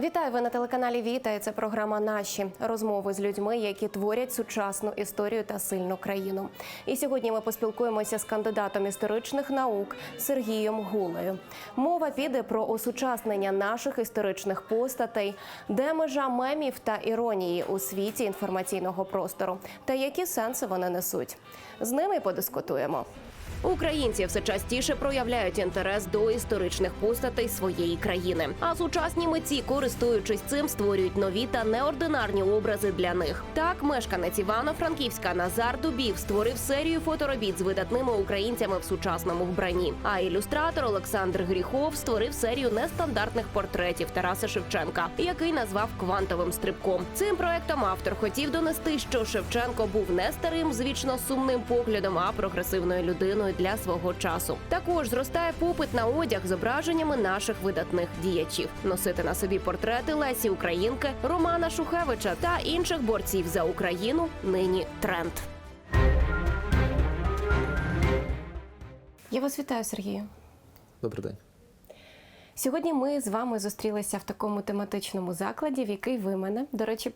Вітаю ви на телеканалі Віта. і Це програма Наші розмови з людьми, які творять сучасну історію та сильну країну. І сьогодні ми поспілкуємося з кандидатом історичних наук Сергієм Гулею. Мова піде про осучаснення наших історичних постатей, де межа мемів та іронії у світі інформаційного простору, та які сенси вони несуть. З ними подискутуємо. Українці все частіше проявляють інтерес до історичних постатей своєї країни. А сучасні митці, користуючись цим, створюють нові та неординарні образи для них. Так, мешканець Івано-Франківська Назар Дубів створив серію фоторобіт з видатними українцями в сучасному вбранні. А ілюстратор Олександр Гріхов створив серію нестандартних портретів Тараса Шевченка, який назвав квантовим стрибком. Цим проектом автор хотів донести, що Шевченко був не старим з вічно сумним поглядом, а прогресивною людиною для свого часу. Також зростає попит на одяг з зображеннями наших видатних діячів. Носити на собі портрети Лесі Українки, Романа Шухевича та інших борців за Україну нині тренд. Я вас вітаю, Сергію. Добрий день. Сьогодні ми з вами зустрілися в такому тематичному закладі, в який ви мене, до речі,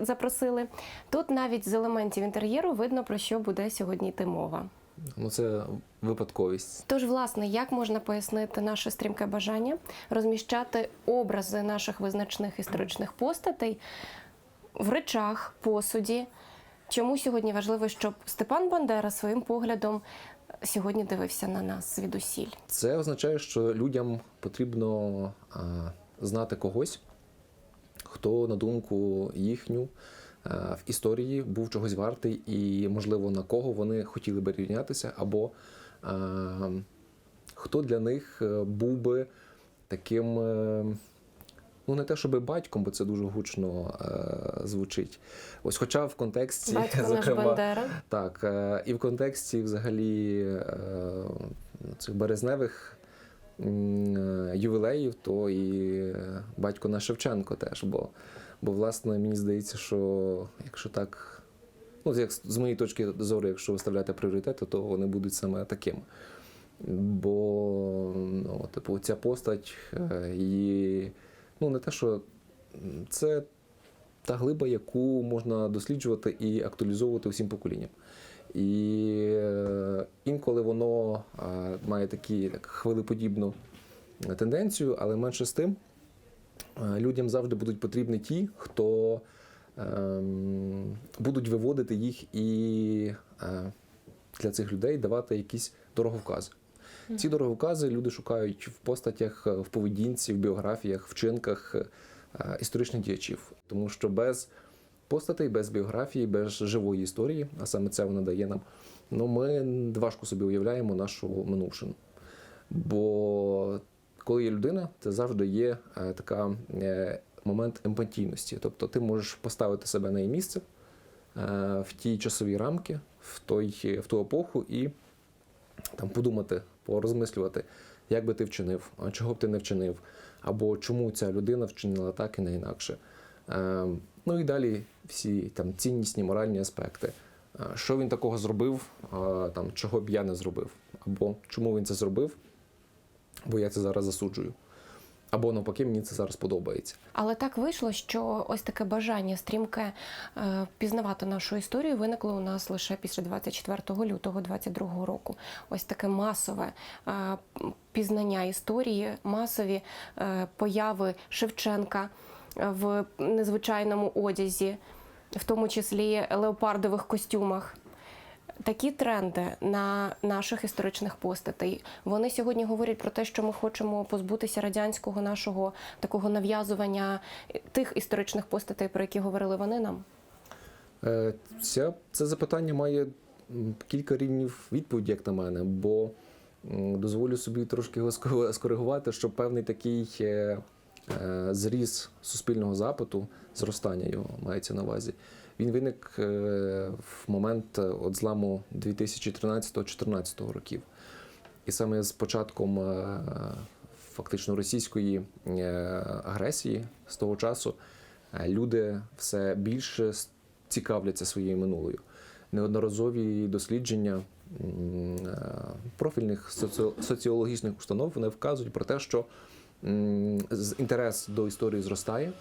запросили. Тут навіть з елементів інтер'єру видно про що буде сьогодні йти мова. Ну це випадковість. Тож, власне, як можна пояснити наше стрімке бажання розміщати образи наших визначних історичних постатей в речах, посуді? Чому сьогодні важливо, щоб Степан Бандера своїм поглядом сьогодні дивився на нас звідусіль? Це означає, що людям потрібно знати когось, хто, на думку їхню, в історії був чогось вартий, і, можливо, на кого вони хотіли би рівнятися, або а, хто для них е, був би таким. е, Ну, не те, щоб батьком, бо це дуже гучно е, звучить. Ось, хоча в контексті Батько наш зокрема, Бандера. Так, е, і в контексті взагалі е, цих березневих е, ювілеїв, то і е, батько наш Шевченко теж. Бо, бо, власне, мені здається, що якщо так, ну, як з моєї точки зору, якщо виставляти пріоритети, то вони будуть саме такими. Бо, ну, типу, ця постать е, її, ну, не те, що це та глиба, яку можна досліджувати і актуалізовувати усім поколінням. І е, інколи воно е, має такі так, хвилеподібну тенденцію, але менше з тим людям завжди будуть потрібні ті, хто ем, будуть виводити їх і е, для цих людей давати якісь дороговкази. Ці дороговкази люди шукають в постатях, е, в поведінці, в біографіях, вчинках е, історичних діячів. Тому що без постатей, без біографії, без живої історії, а саме це вона дає нам, ну ми важко собі уявляємо нашу минувшину. Бо коли є людина, це завжди є е, така е, момент емпатійності. Тобто ти можеш поставити себе на її місце е, в ті часові рамки, в, той, в ту епоху і там подумати, порозмислювати, як би ти вчинив, чого б ти не вчинив, або чому ця людина вчинила так і не інакше. Ну і далі всі там ціннісні, моральні аспекти. Що він такого зробив, там, чого б я не зробив, або чому він це зробив, бо я це зараз засуджую. Або навпаки, мені це зараз подобається. Але так вийшло, що ось таке бажання стрімке е, пізнавати нашу історію виникло у нас лише після 24 лютого 2022 року. Ось таке масове е, пізнання історії, масові е, появи Шевченка в незвичайному одязі, в тому числі леопардових костюмах. Такі тренди на наших історичних постатей. Вони сьогодні говорять про те, що ми хочемо позбутися радянського нашого такого нав'язування тих історичних постатей, про які говорили вони нам. Е, Ця, це запитання має кілька рівнів відповіді, як на мене, бо дозволю собі трошки його ско- скоригувати, що певний такий е, е, зріз суспільного запиту, зростання його мається на увазі. Він виник е, в момент е, от зламу 2013-2014 років. І саме з початком е, фактично російської агресії з того часу люди все більше цікавляться своєю минулою. Неодноразові дослідження профільних соціологічних установ вони вказують про те, що інтерес до історії зростає,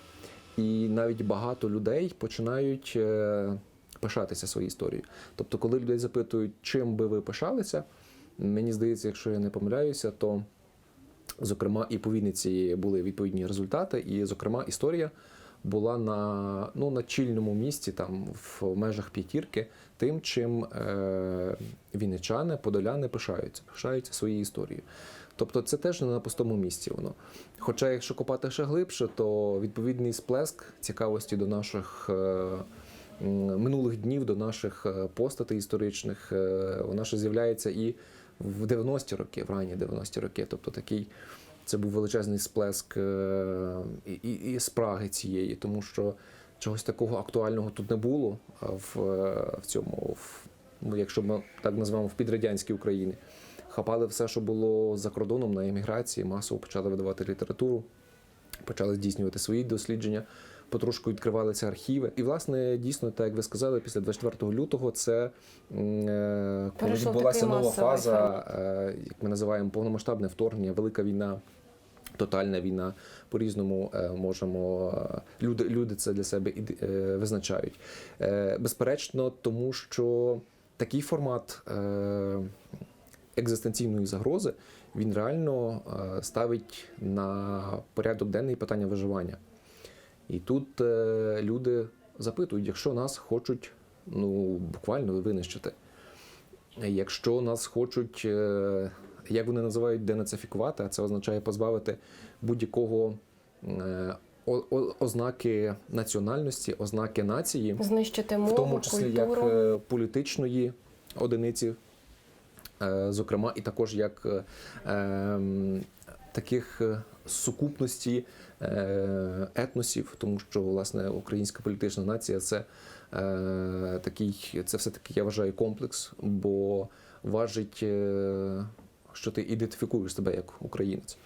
і навіть багато людей починають е, пишатися своєю історією. Тобто, коли людей запитують, чим би ви пишалися, мені здається, якщо я не помиляюся, то зокрема і по Вінниці були відповідні результати, і, зокрема, історія була на, ну, на чільному місці, там в межах п'ятірки, тим, чим е, вінничани, подоляни пишаються, пишаються своєю історією. Тобто це теж не на пустому місці воно. Хоча, якщо копати ще глибше, то відповідний сплеск цікавості до наших. Е, Минулих днів до наших е, постатей історичних е, вона ще з'являється і в 90-ті роки, в ранні 90-ті роки. Тобто такий це був величезний сплеск і, і, і спраги цієї, тому що чогось такого актуального тут не було в, в цьому, в, якщо ми так назвемо, в підрадянській Україні. Хапали все, що було за кордоном на еміграції, масово почали видавати літературу, почали здійснювати свої дослідження, потрошку відкривалися архіви. І, власне, дійсно, так як ви сказали, після 24 лютого це е, коли Перейшов відбулася нова фаза, е, як ми називаємо, повномасштабне вторгнення, велика війна. Тотальна війна по-різному е, можемо е, люди, люди це для себе визначають. Безперечно, тому що такий формат екзистенційної загрози він реально е, ставить на порядок денний питання виживання. І тут е, люди запитують, якщо нас хочуть ну, буквально винищити, якщо нас хочуть, е, як вони називають, денацифікувати, а це означає позбавити будь-якого ознаки національності, ознаки нації, Знищити мову, в тому числі як культуру. е, політичної одиниці, зокрема, і також як е, ем, таких е, сукупності е, етносів, тому що власне українська політична нація це е, такий, це все таки я вважаю комплекс, бо важить, е, що ти ідентифікуєш себе як українець.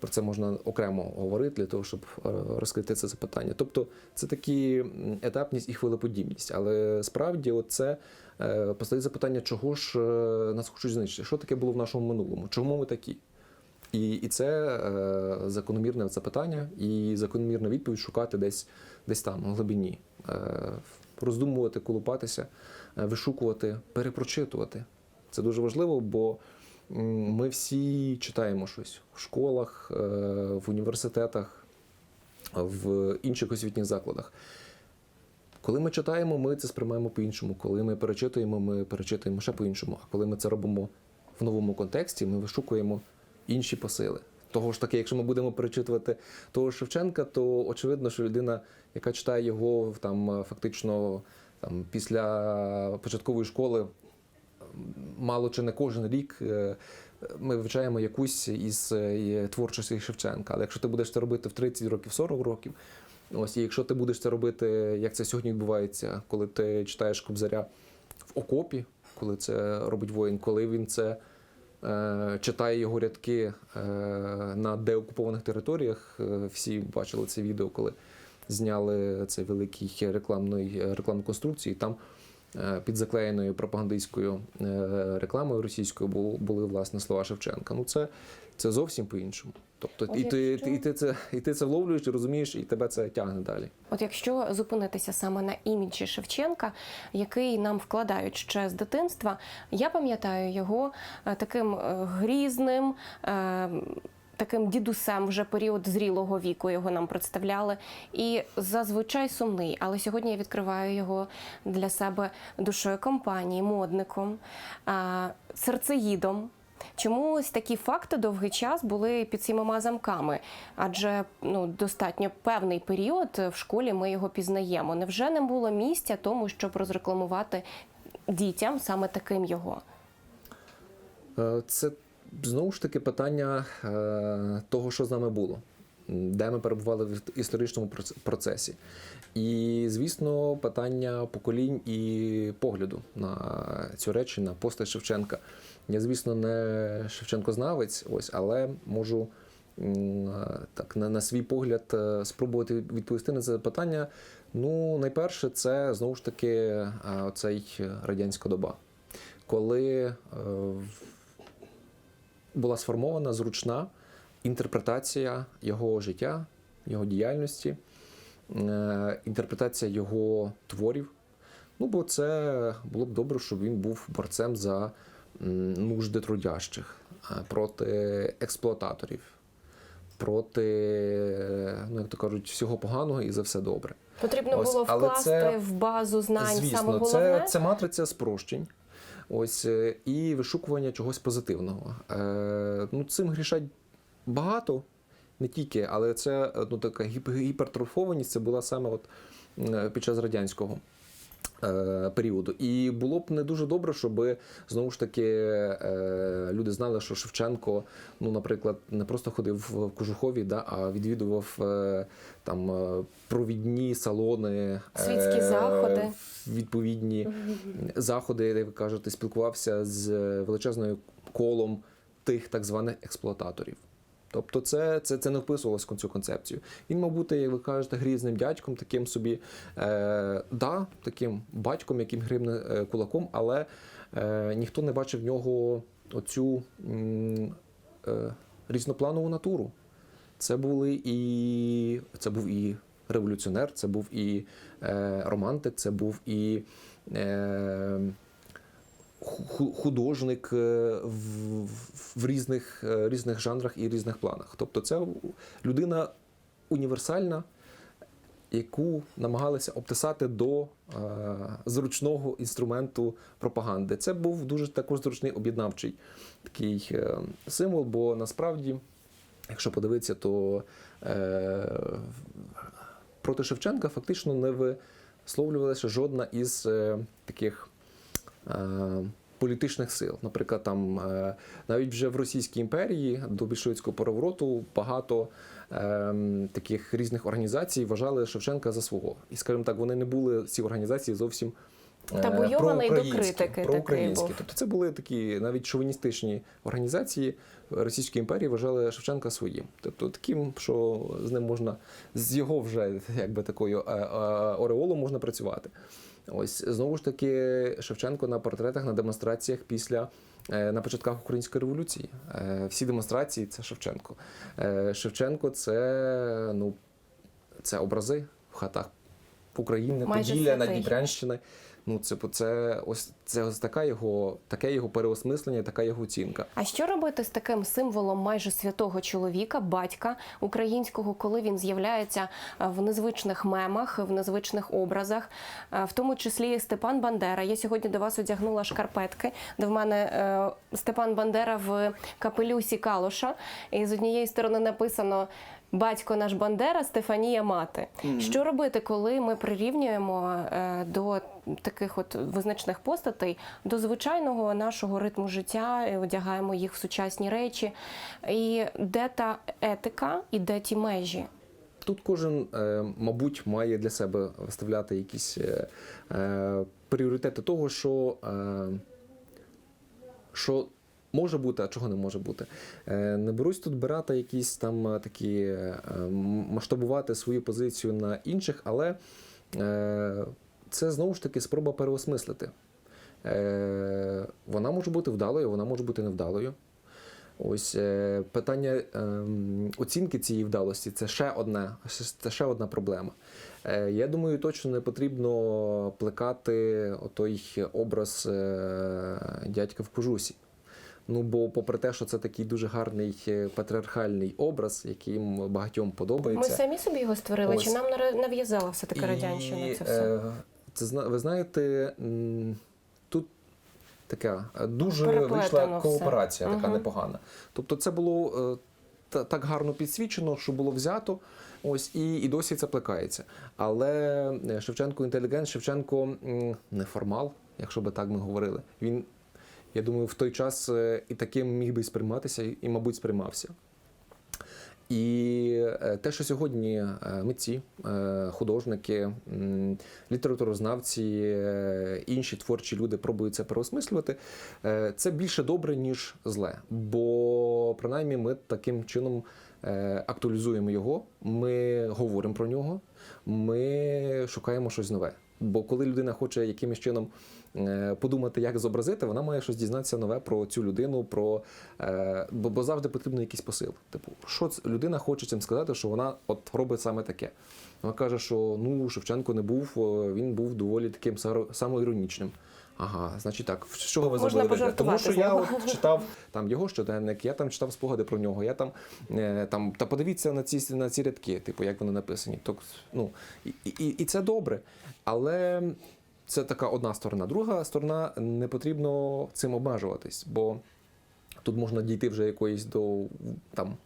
Про це можна окремо говорити для того, щоб е, розкрити це запитання. Тобто це такі етапність і хвилеподібність. Але справді, це постає запитання, чого ж е, нас хочуть знищити? Що таке було в нашому минулому? Чому ми такі? І, і це е, закономірне запитання, і закономірна відповідь шукати десь, десь там, у глибині. Е, роздумувати, колупатися, е, вишукувати, перепрочитувати. Це дуже важливо, бо ми всі читаємо щось в школах, е, в університетах, в інших освітніх закладах. Коли ми читаємо, ми це сприймаємо по-іншому. Коли ми перечитуємо, ми перечитуємо ще по-іншому. А коли ми це робимо в новому контексті, ми вишукуємо інші посили. Того ж таки, якщо ми будемо перечитувати того Шевченка, то очевидно, що людина, яка читає його там фактично там, після початкової школи, мало чи не кожен рік е, ми вивчаємо якусь із е, творчості Шевченка. Але якщо ти будеш це робити в 30 років, 40 років, ось і якщо ти будеш це робити, як це сьогодні відбувається, коли ти читаєш Кобзаря в окопі, коли це робить воїн, коли він це е, читає його рядки на деокупованих територіях. Всі бачили це відео, коли зняли цей великий рекламний рекламну конструкцію. Там під заклеєною пропагандистською е, рекламою російською були власне слова Шевченка. Ну це, це зовсім по-іншому. Тобто, От і ти, і, ти це, і ти це вловлюєш, і розумієш, і тебе це тягне далі. От якщо зупинитися саме на іміджі Шевченка, який нам вкладають ще з дитинства, я пам'ятаю його е, таким е, грізним. Таким дідусем вже період зрілого віку його нам представляли, і зазвичай сумний. Але сьогодні я відкриваю його для себе душою компанії, модником, серцеїдом. Чому ось такі факти довгий час були під сімома замками? Адже ну достатньо певний період в школі ми його пізнаємо. Невже не було місця тому, щоб розрекламувати дітям саме таким його? Е, Це знову ж таки питання е, того, що з нами було, де ми перебували в історичному процесі. І, звісно, питання поколінь і погляду на цю речі, на постать Шевченка. Я, звісно, не Шевченкознавець, ось, але можу так, на, на свій погляд е, спробувати відповісти на це питання. Ну, найперше, це знову ж таки е, оцей радянська доба, коли була сформована зручна інтерпретація його життя, його діяльності, е, інтерпретація його творів. Ну, бо це було б добре, щоб він був борцем за нужди трудящих, е, проти експлуататорів, проти, ну, як то кажуть, всього поганого і за все добре. Потрібно Ось, було але вкласти це- в базу знань саме головне. це, це матриця спрощень. Ось е, і вишукування чогось позитивного. Е, ну, цим грішать багато, не тільки, але це е, ну, така гіп- гіпертрофованість це була саме от, під час радянського. Е, Періоду. І було б не дуже добре, щоб знову ж таки е, люди знали, що Шевченко, ну, наприклад, не просто ходив в кожухові, да, а відвідував е, там провідні салони, Світські заходи. відповідні заходи, як ви кажете, спілкувався з величезною колом тих так званих експлуататорів. Тобто це, це, це не вписувалося в цю концепцію. Він мав бути, як ви кажете, грізним дядьком, таким собі, е, да, таким батьком, яким грибне е, кулаком, але е, ніхто не бачив в нього оцю е, різнопланову натуру. Це були і це був і революціонер, це був і е, романтик, це був і е, художник е, в, різних, е, різних жанрах і різних планах. Тобто, це людина універсальна, яку намагалися обтисати до е, зручного інструменту пропаганди. Це був дуже також зручний об'єднавчий такий символ, бо насправді, якщо подивитися, то проти Шевченка фактично не висловлювалася жодна із таких. Е, Політичних сил, наприклад, там е, навіть вже в Російській імперії до більшовицького перевороту багато ем, таких різних організацій вважали Шевченка за свого. І, скажімо так, вони не були ці організації зовсім е, Табуйований до проукраїнські, критики проукраїнські. Тобто це були такі навіть шовіністичні організації Російської імперії вважали Шевченка своїм. Тобто таким, що з ним можна з його вже якби такою е, е, ореолом можна працювати. Ось знову ж таки Шевченко на портретах на демонстраціях після. е, На початках української революції Е, всі демонстрації це Шевченко. Е, Шевченко це ну це образи в хатах України, Поділля. Надніпрянщини. Ну, це, це ось це ось така його, таке його переосмислення, така його оцінка. А що робити з таким символом майже святого чоловіка, батька українського, коли він з'являється е, в незвичних мемах, в незвичних образах, Е, в тому числі Степан Бандера. Я сьогодні до вас одягнула шкарпетки, в мене е, Степан Бандера в капелюсі Калуша. І з однієї сторони написано. Батько наш Бандера, Стефанія мати. Що робити, коли ми прирівнюємо е, до таких от визначних постатей до звичайного нашого ритму життя, і одягаємо їх в сучасні речі? І де та етика, і де ті межі? Тут кожен, е, мабуть, має для себе виставляти якісь е, е, пріоритети того, що, е, що може бути, а чого не може бути. Е, Не берусь тут брати якісь там е, такі е, масштабувати свою позицію на інших, але це знову ж таки спроба переосмислити. Вона може бути вдалою, вона може бути невдалою. Ось питання ем, оцінки цієї вдалості це ще одна, це ще одна проблема. Я думаю, точно не потрібно плекати отой образ дядька в кожусі. Ну, бо, попри те, що це такий дуже гарний е, патріархальний образ, яким багатьом подобається. Ми самі собі його створили, чи нам нав'язала все таки радянщина це все? е, це зна- ви знаєте, тут така дуже Переплетено вийшла все. кооперація, така Мгм. непогана. Тобто, це було е, та- так гарно підсвічено, що було взято. Ось і, і досі це плекається. Але Шевченко інтелігент, Шевченко м, неформал, якщо би так ми говорили. Він, я думаю, в той час е, і таким міг би сприйматися, і, мабуть, сприймався. І е, те, що сьогодні е, митці, художники, літературознавці, інші творчі люди пробують це переосмислювати, це більше добре, ніж зле. Бо принаймні ми таким чином актуалізуємо його, ми говоримо про нього, ми шукаємо щось нове. Бо коли людина хоче якимось чином подумати, як зобразити, вона має щось дізнатися нове про цю людину, про е, бо, бо завжди потрібен якийсь посил. Типу, що людина хоче цим сказати, що вона от робить саме таке. Вона каже, що ну Шевченко не був, е, він був доволі таким самоіронічним. Ага, значить так, з чого ви вигляд? Тому що я от читав там його щоденник, я там читав спогади про нього. Я там, е, там та подивіться на ці на ці рядки, типу, як вони написані. Так, ну, і, і, і це добре. Але це така одна сторона. Друга сторона не потрібно цим обмежуватись, бо тут можна дійти вже якоїсь до там.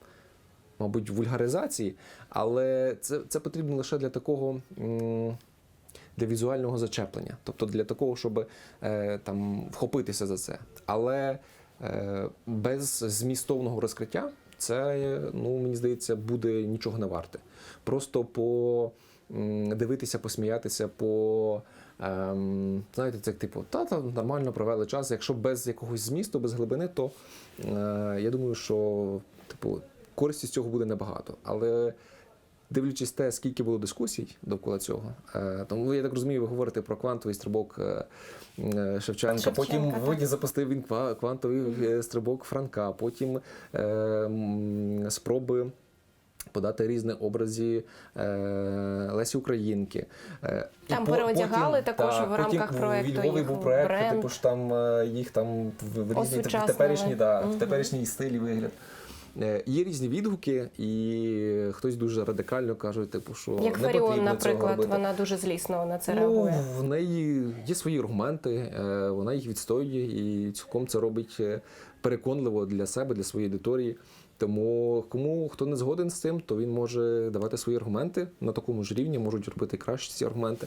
Мабуть, вульгаризації, але це, це потрібно лише для такого для візуального зачеплення, тобто для такого, щоб е, там вхопитися за це. Але е, без змістовного розкриття це, ну мені здається, буде нічого не варте. Просто по дивитися, посміятися, по ем, знаєте, це типу, та там нормально провели час. Якщо без якогось змісту, без глибини, то е, я думаю, що типу користі з цього буде небагато. Але дивлячись те, скільки було дискусій довкола цього, е, тому я так розумію, ви говорите про квантовий стрибок е, е, Шевченка. Шевченка, Потім. Воді запустив він ква- квантовий е, стрибок Франка. Потім е, спроби. Подати різні образи е, Лесі Українки. Е, і Там переодягали також в рамках потім проекту У Львові був бренд. типу ж там е, їх там в, в різні в Осучаснили. теперішній, да, Мгм. в теперішній стилі вигляд. Є різні відгуки, і хтось дуже радикально каже, типу, що Як не Фаріон, потрібно цього наприклад, робити. вона дуже злісно на це Ну, реагує. в неї є свої аргументи, вона їх відстоює і цілком це робить переконливо для себе, для своєї аудиторії. Тому кому хто не згоден з цим, то він може давати свої аргументи на такому ж рівні, можуть робити краще ці аргументи.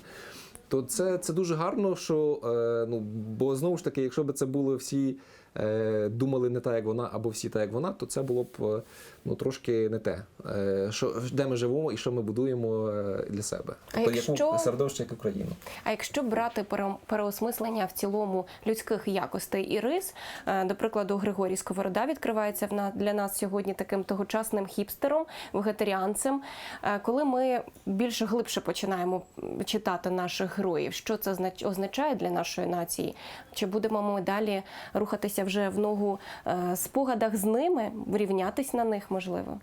То це, це дуже гарно, що е, ну бо знову ж таки, якщо б це були всі е, думали не так, як вона, або всі так, як вона, то це було б е, ну трошки не те. Е, що де ми живемо і що ми будуємо е, для себе. А Тобто якщо- яку середовище, як Україну. А якщо брати пере- переосмислення в цілому людських якостей і рис, е, до прикладу, Григорій Сковорода відкривається в для нас сьогодні таким тогочасним хіпстером, вегетаріанцем. Коли ми більш глибше починаємо читати наших героїв, що це знач- означає для нашої нації? Чи будемо ми далі рухатися вже в ногу спогадах з ними, рівнятись на них можливо?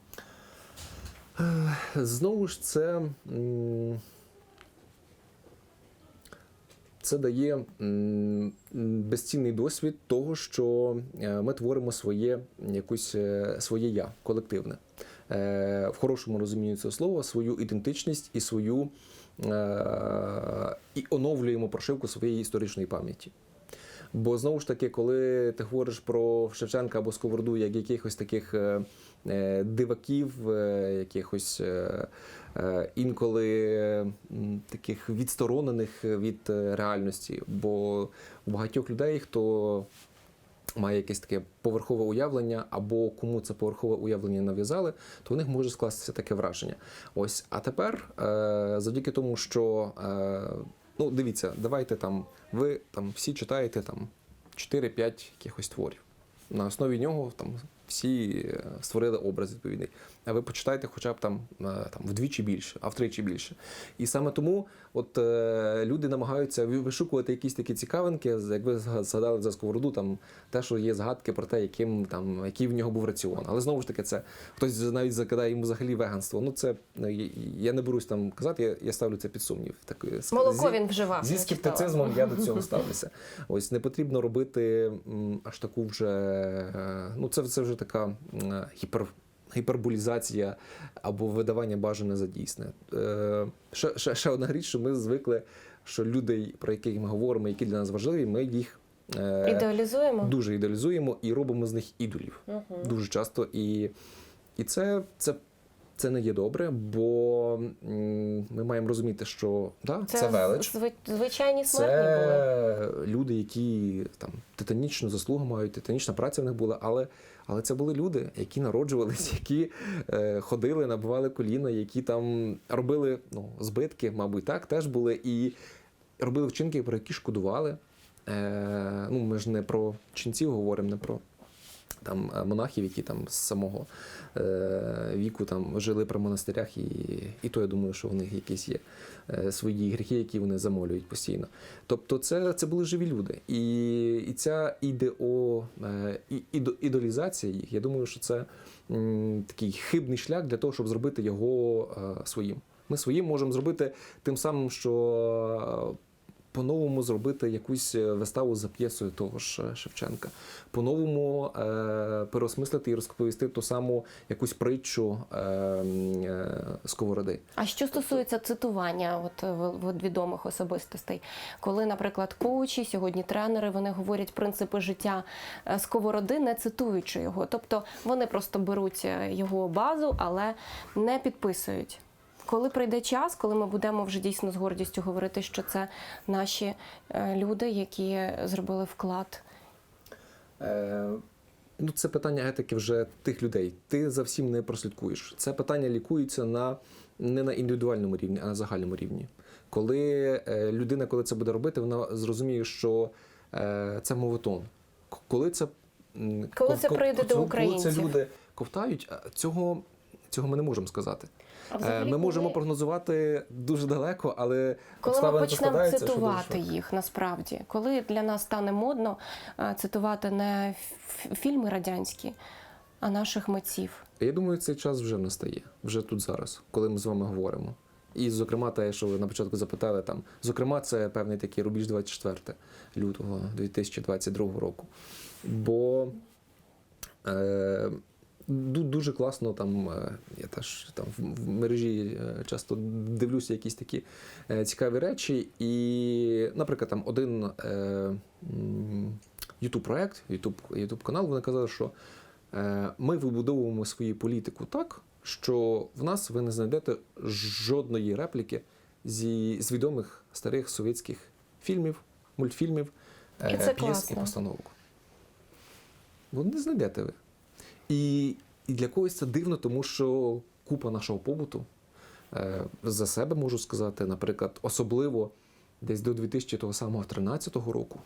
Знову ж це. Це дає безцінний досвід того, що е, ми творимо своє якусь е, своє я колективне. Е, В хорошому розумінні цього слова свою ідентичність і свою е, і оновлюємо прошивку своєї історичної пам'яті. Бо знову ж таки, коли ти говориш про Шевченка або Сковороду як якихось таких е, е, диваків, е, якихось е, е, інколи е, таких відсторонених від е, реальності, бо у багатьох людей, хто має якесь таке поверхове уявлення, або кому це поверхове уявлення нав'язали, то у них може скластися таке враження. Ось, а тепер, е, завдяки тому, що е, ну дивіться, давайте там, ви там всі читаєте там 4-5 якихось творів. На основі нього там всі е, створили образ відповідний. А ви почитайте хоча б там, е, там вдвічі більше, а втричі більше. І саме тому от е, люди намагаються ви- вишукувати якісь такі цікавинки, як ви згадали за сковороду, там те, що є згадки про те, яким там який в нього був раціон. Але знову ж таки, це хтось навіть закидає йому взагалі веганство. Ну це ну, я- не берусь там казати, я, я ставлю це під сумнів. Так, е, Молоко зі- він вживав. Зі скептицизмом я до цього ставлюся. Ось не потрібно робити аж таку вже. Ну, це, це вже така гіпер, гіперболізація або видавання бажане за дійсне. Е, ще, ще, ще одна річ, що ми звикли, що люди, про яких ми говоримо, які для нас важливі, ми їх. е, Ідеалізуємо. Дуже ідеалізуємо і робимо з них ідолів Мгм. дуже часто. І, і це, це, це не є добре, бо ми маємо розуміти, що да, це, велич. звичайні смертні були. Люди, які там титанічну заслугу мають, титанічна праця в них була, але, але це були люди, які народжувалися, які е, ходили, набивали коліна, які там робили ну, збитки, мабуть, так теж були, і робили вчинки, про які шкодували. Е, ну, ми ж не про ченців говоримо, не про там е, монахів, які там з самого е, віку там жили при монастирях, і, і то я думаю, що в них якісь є е, свої гріхи, які вони замолюють постійно. Тобто, це, це були живі люди. І, і ця ідео, е, ідо- ідолізація їх, я думаю, що це м, такий хибний шлях для того, щоб зробити його е, своїм. Ми своїм можемо зробити тим самим, що. По-новому зробити якусь е, виставу за п'єсою того ж е, Шевченка, по-новому е, переосмислити і розповісти ту саму якусь притчу е, е, Сковороди. А що стосується цитування от, е, от відомих особистостей, коли, наприклад, коучі, сьогодні тренери, вони говорять принципи життя сковороди, не цитуючи його. Тобто вони просто беруть його базу, але не підписують. Коли прийде час, коли ми будемо вже дійсно з гордістю говорити, що це наші е, люди, які зробили вклад. Е, ну, це питання етики вже тих людей. Ти за всім не прослідкуєш. Це питання лікується на, не на індивідуальному рівні, а на загальному рівні. Коли е, людина, коли це буде робити, вона зрозуміє, що е, це мовотон. Коли це, Коли це прийде до коли це люди ковтають, цього, цього ми не можемо сказати. Е, взагалі, Ми можемо коли- прогнозувати дуже далеко, але Коли ми почнемо цитувати їх насправді, коли для нас стане модно е, цитувати не фільми радянські, а наших митців. Я думаю, цей час вже настає, вже тут зараз, коли ми з вами говоримо. І, зокрема, те, що ви на початку запитали, там, зокрема, це певний такий рубіж 24 лютого 2022 року. Бо е, дуже класно там, е, я теж там в- мережі е, часто дивлюся якісь такі е, цікаві речі. І, наприклад, там один YouTube проект, YouTube, канал, вони казали, що Ми вибудовуємо свою політику так, що в нас ви не знайдете жодної репліки зі, з відомих старих совєтських фільмів, мультфільмів, І це п'єс і постановок. Бо не знайдете ви. І, і для когось це дивно, тому що купа нашого побуту е, за себе можу сказати, наприклад, особливо десь до 2013 року.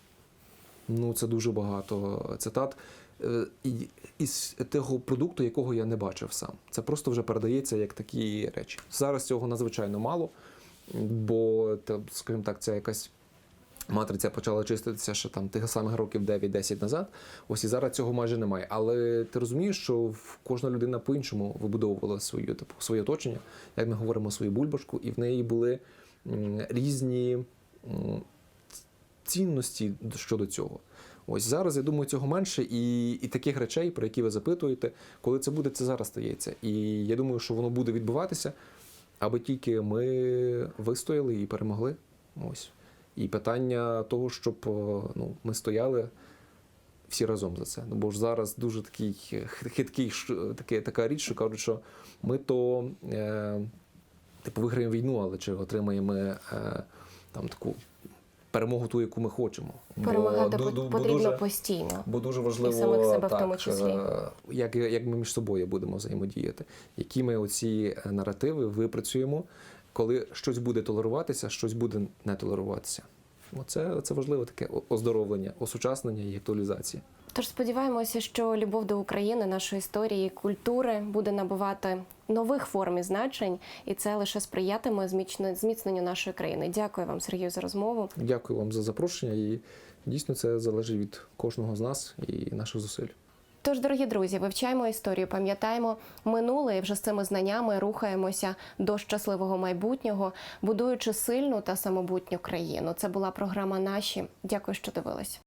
Ну, це дуже багато цитат е, із того продукту, якого я не бачив сам. Це просто вже передається як такі речі. Зараз цього надзвичайно мало, бо, скажімо так, це якась. Матриця почала чиститися ще там тих самих років 9-10 назад. Ось і зараз цього майже немає. Але ти розумієш, що кожна людина по-іншому вибудовувала свою типу своє оточення, як ми говоримо свою бульбашку, і в неї були різні цінності щодо цього. Ось зараз я думаю, цього менше, і, і таких речей, про які ви запитуєте, коли це буде, це зараз стається. І я думаю, що воно буде відбуватися, аби тільки ми вистояли і перемогли. Ось. І питання того, щоб ну, ми стояли всі разом за це. Ну, бо ж зараз дуже такий хиткий таке, така річ, що кажуть, що ми то е, типу виграємо війну, але чи отримаємо е, там таку перемогу ту, яку ми хочемо. Бо Перемагати ду- по- ду- бо дуже- постійно. Бо дуже важливо, самих себе в тому числі. е, Як, як ми між собою будемо взаємодіяти, які ми оці е, наративи випрацюємо, коли щось буде толеруватися, щось буде не толеруватися. Оце, це важливе таке оздоровлення, осучаснення і актуалізація. Тож сподіваємося, що любов до України, нашої історії, культури буде набувати нових форм і значень, і це лише сприятиме зміцне- зміцненню нашої країни. Дякую вам, Сергію, за розмову. Дякую вам за запрошення, і дійсно це залежить від кожного з нас і наших зусиль. Тож, дорогі друзі, вивчаємо історію, пам'ятаємо минуле і вже з цими знаннями рухаємося до щасливого майбутнього, будуючи сильну та самобутню країну. Це була програма Наші. Дякую, що дивились.